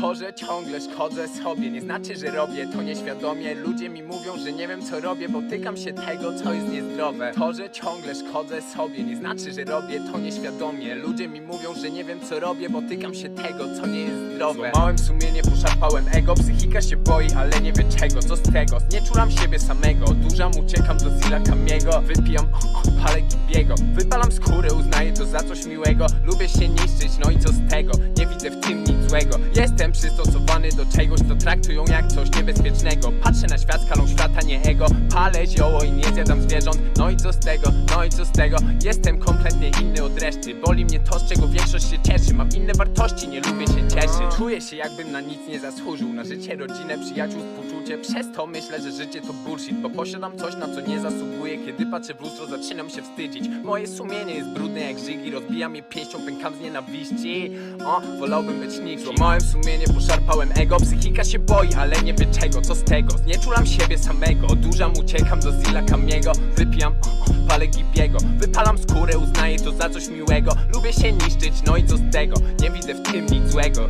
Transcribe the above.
To, że ciągle szkodzę sobie, nie znaczy, że robię to nieświadomie. Ludzie mi mówią, że nie wiem co robię, bo tykam się tego, co jest niezdrowe. To, że ciągle szkodzę sobie, nie znaczy, że robię to nieświadomie. Ludzie mi mówią, że nie wiem co robię, bo tykam się tego, co nie jest zdrowe. Złamałem sumienie, poszarpałem ego, psychika się boi, ale nie wie czego, co z tego. Znieczulam siebie samego, odurzam, uciekam do Zilla Kamiego. Wypijam, o, o, palę Gibiego. Wypalam skórę, uznaję to za coś miłego. Lubię się niszczyć, no i co z tego? Nie widzę w tym złego. Jestem przystosowany do czegoś, co traktują jak coś niebezpiecznego. Patrzę na świat skalą świata, nie ego. Palę zioło i nie zjadam zwierząt. No i co z tego? No i co z tego? Jestem kompletnie inny od reszty. Boli mnie to, z czego większość się cieszy. Mam inne wartości, nie lubię się cieszyć. Czuję się jakbym na nic nie zasłużył. Na życie, rodzinę, przyjaciół, współczucie. Przez to myślę, że życie to bullshit, bo posiadam coś, na co nie zasługuję. Kiedy patrzę w lustro, zaczynam się wstydzić. Moje sumienie jest brudne jak żygi, rozbijam je pięścią, pękam z nienawiści. O, wolałbym być nikim. Złamałem sumienie, poszarpałem ego, psychika się boi, ale nie wie czego, co z tego. Znieczulam siebie samego, odurzam, uciekam do Zilla Kamiego. Wypijam, o, palę Gibiego. Wypalam skórę, uznaję to za coś miłego. Lubię się niszczyć, no i co z tego? Nie widzę w tym nic złego.